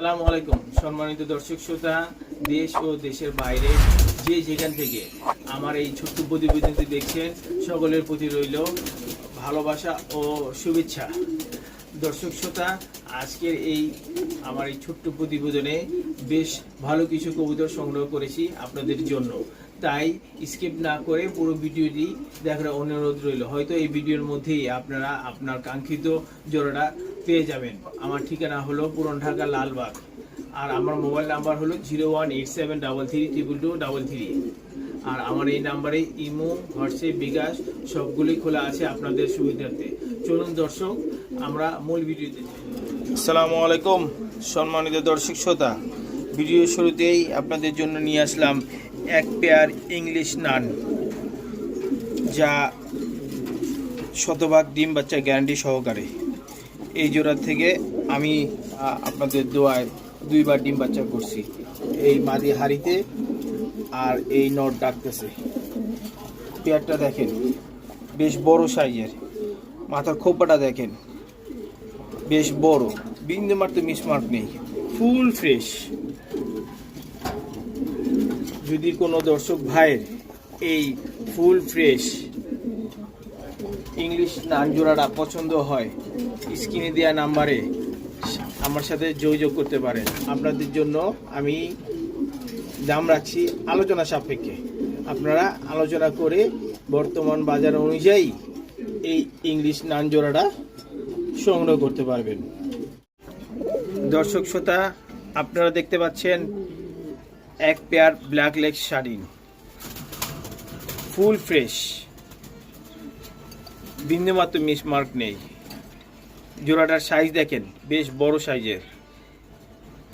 আসসালামু আলাইকুম। সম্মানিত দর্শক শ্রোতা, দেশ ও দেশের বাইরে যে যেখান থেকে আমার এই ছোট্ট প্রতিবেদনটি দেখছেন, সকলের প্রতি রইল ভালোবাসা ও শুভেচ্ছা। দর্শক শ্রোতা, আজকের এই আমার এই ছোট্ট প্রতিবেদনে বেশ ভালো কিছু কবিতা সংগ্রহ করেছি আপনাদের জন্য। তাই স্কিপ না করে পুরো ভিডিওটি দেখার অনুরোধ রইল। হয়তো এই ভিডিওর মধ্যেই আপনারা, আপনার কাঙ্ক্ষিত জোড়াটা পেয়ে যাবেন। আমার ঠিকানা হলো পুরন ঢাকা লালবাগ। আর আমার মোবাইল নাম্বার হলো zero one eight seven double three triple two double three. আর আমার এই নাম্বারে ইমো, হোয়াটসঅ্যাপ, বিকাশ সবগুলি খোলা আছে আপনাদের সুবিধার্থে। চলুন দর্শক, আমরা মূল ভিডিওতে আসসালামু আলাইকুম, সম্মানিত দর্শক শ্রোতা। ভিডিও শুরুতেই আপনাদের জন্য নিয়ে আসলাম এক পেয়ার ইংলিশ নান, যা শতভাগ ডিম বাচ্চা গ্যারান্টি সহকারে। এই জোড়া থেকে আমি আপনাদের দোয়ায় দুইবার ডিম বাচ্চা করছি। এই মাদি হাড়িতে আর এই নট ডাকতেছে। পেয়ারটা দেখেন, বেশ বড় সাইজের। মাথার খোপাটা দেখেন, বেশ বড়। বিন্দু মারতে মিসমার্ক নেই, ফুল ফ্রেশ। যদি কোনো দর্শক ভাইয়ের এই ফুল ফ্রেশ ইংলিশ নান জোড়াটা পছন্দ হয়, স্ক্রিনে দেওয়া নাম্বারে আমার সাথে যোগাযোগ করতে পারেন। আপনাদের জন্য আমি দাম রাখছি আলোচনা সাপেক্ষে। আপনারা আলোচনা করে বর্তমান বাজার অনুযায়ী এই ইংলিশ নান জোড়াটা সংগ্রহ করতে পারবেন। দর্শক শ্রোতা, আপনারা দেখতে পাচ্ছেন এক pair black leg sari. Full fresh. বিন্দুমাত্র মিসমার্ক নেই। জোড়াটার সাইজ দেখেন, বেশ বড় সাইজের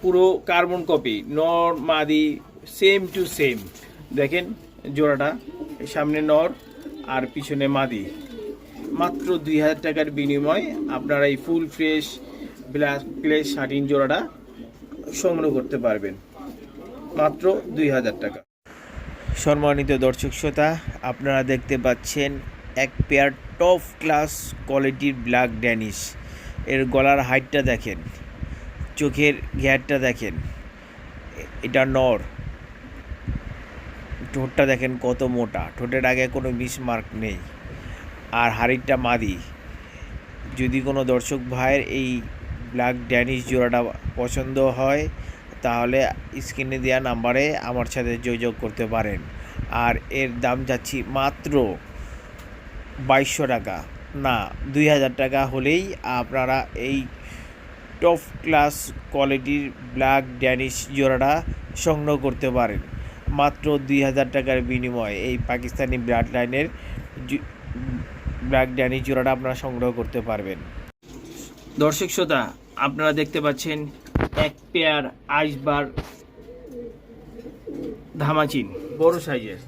পুরো কার্বন কপি নর, মাদি সেম টু সেম দেখেন জোড়াটা, সামনে নর আর পিছনে মাদি। মাত্র দুই হাজার টাকার বিনিময়ে আপনারা এই ফুল ফ্রেশ ব্ল্যাক প্লেস শার্টিন জোড়াটা সংগ্রহ করতে পারবেন। মাত্র দুই হাজার টাকা। সম্মানিত দর্শক শ্রোতা আপনারা দেখতে পাচ্ছেন এক পেয়ার টপ ক্লাস কোয়ালিটির ব্ল্যাক ড্যানিশ। এর গলার হাইটটা দেখেন, চোখের ঘ্যাটটা দেখেন, এটা নর। ঠোঁটটা দেখেন কত মোটা, ঠোঁটের আগে কোনো মিসমার্ক নেই। আর হাড়িটা মাদি। যদি কোনো দর্শক ভাইয়ের এই ব্ল্যাক ড্যানিশ জোড়াটা পছন্দ হয়, তাহলে স্ক্রিনে দেওয়া নাম্বারে আমার সাথে যোগাযোগ করতে পারেন। আর এর দাম যাচ্ছি মাত্র বাইশশো টাকা। না, দুই হাজার টাকা হলেই আপনারা এই টপ ক্লাস কোয়ালিটির ব্ল্যাক ড্যানিশ জোড়াটা সংগ্রহ করতে পারেন। মাত্র দুই হাজার টাকার বিনিময়ে এই পাকিস্তানি ব্লাড লাইনের ব্ল্যাক ড্যানিশ জোড়াটা আপনারা সংগ্রহ করতে পারবেন। দর্শক শ্রোতা, আপনারা দেখতে পাচ্ছেন এক পেয়ার আইসবার ধামাচিন। বড় সাইজের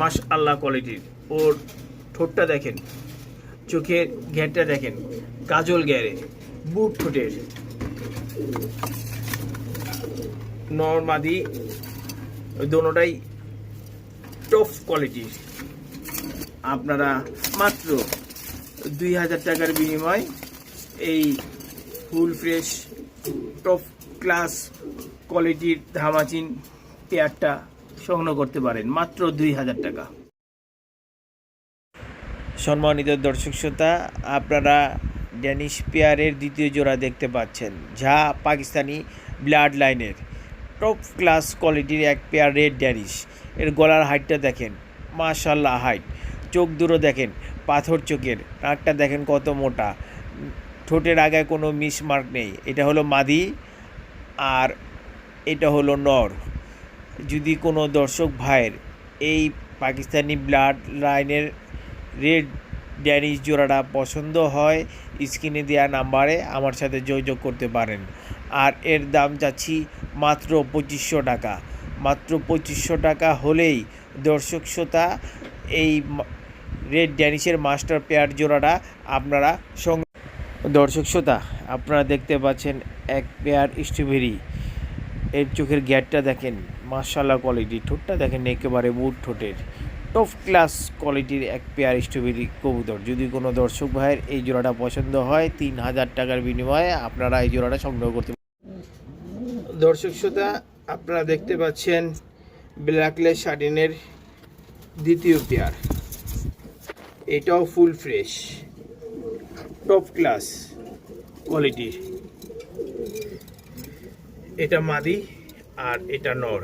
মাস আল্লাহ কোয়ালিটির ওর ঠোঁটটা দেখেন, চোখের ঘেরটা দেখেন, কাজল গ্যারে বুট ঠোঁটের। নর্মাদি দোনোটাই টপ কোয়ালিটির আপনারা মাত্র দুই হাজার টাকার বিনিময় এই ফুল ফ্রেশ টপ ক্লাস কোয়ালিটির ধামাচিন পেয়ারটা সংগ্রহ করতে পারেন, মাত্র দুই হাজার টাকা। সম্মানিত দর্শক শ্রোতা, আপনারা ড্যানিশ পেয়ারের দ্বিতীয় জোড়া দেখতে পাচ্ছেন, যা পাকিস্তানি ব্লাড লাইনের টপ ক্লাস কোয়ালিটির এক পেয়ার রেড ড্যানিশ এর গলার হাইটটা দেখেন মাশাল্লাহ হাইট চোখ দুটো দেখেন, পাথর চোখের, নাকটা দেখেন কত মোটা। ঠোঁটের আগায় কোনো মিসমার্ক নেই। এটা হলো মাদি আর এটা হলো নর। যদি কোনো দর্শক ভাইয়ের এই পাকিস্তানি ব্লাড লাইনের রেড ড্যানিশ জোড়াটা পছন্দ হয়, স্ক্রিনে দেওয়া নাম্বারে আমার সাথে যোগাযোগ করতে পারেন। আর এর দাম চাচ্ছি মাত্র পঁচিশশো টাকা। মাত্র পঁচিশশো টাকা হলেই দর্শক শ্রোতা, এই রেড ড্যানিশের মাস্টার পেয়ার জোড়াটা আপনারা সং, দর্শক শ্রোতা, আপনারা দেখতে পাচ্ছেন এক পেয়ার স্ট্রবেরি। এর চোখের গ্যাটটা দেখেন মার্শাল্লাহ কোয়ালিটি ঠোঁটটা দেখেন একেবারে বুট ঠোঁটের। টপ ক্লাস কোয়ালিটির এক পেয়ার স্ট্রবেরি কবুতর। যদি কোনো দর্শক ভাইয়ের এই জোড়াটা পছন্দ হয়, তিন হাজার টাকার বিনিময়ে আপনারা এই জোড়াটা সংগ্রহ করতে দর্শক শ্রোতা, আপনারা দেখতে পাচ্ছেন ব্ল্যাকলে শার্টিনের দ্বিতীয় পেয়ার এটাও ফুল ফ্রেশ টপ ক্লাস কোয়ালিটির এটা মাদি আর এটা নর।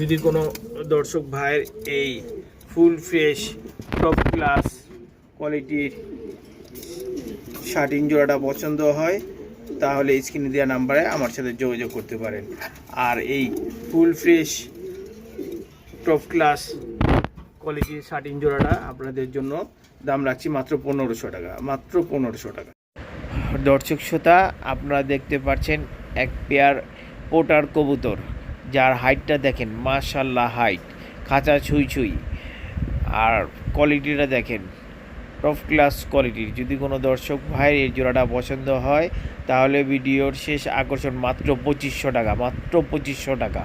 যদি কোনো দর্শক ভাইয়ের এই ফুল ফ্রেশ টপ ক্লাস কোয়ালিটির শার্টিং জোড়াটা পছন্দ হয়, তাহলে স্ক্রিনে দেওয়া নাম্বারে আমার সাথে যোগাযোগ করতে পারেন। আর এই ফুল ফ্রেশ টপ ক্লাস কোয়ালিটির শার্টিং জোড়াটা আপনাদের জন্য দাম রাখছি মাত্র পনেরোশো টাকা, মাত্র পনেরোশো টাকা। দর্শক শ্রোতা, আপনারা দেখতে পাচ্ছেন এক পেয়ার পোটার কবুতর। যার হাইটটা দেখেন মাশাল্লাহ হাইট, খাঁচা ছুঁই ছুঁই। আর কোয়ালিটিটা দেখেন টপ ক্লাস কোয়ালিটির যদি কোনো দর্শক ভাইয়ের এই জোড়াটা পছন্দ হয়, তাহলে ভিডিওর শেষ আকর্ষণ মাত্র পঁচিশশো টাকা, মাত্র পঁচিশশো টাকা।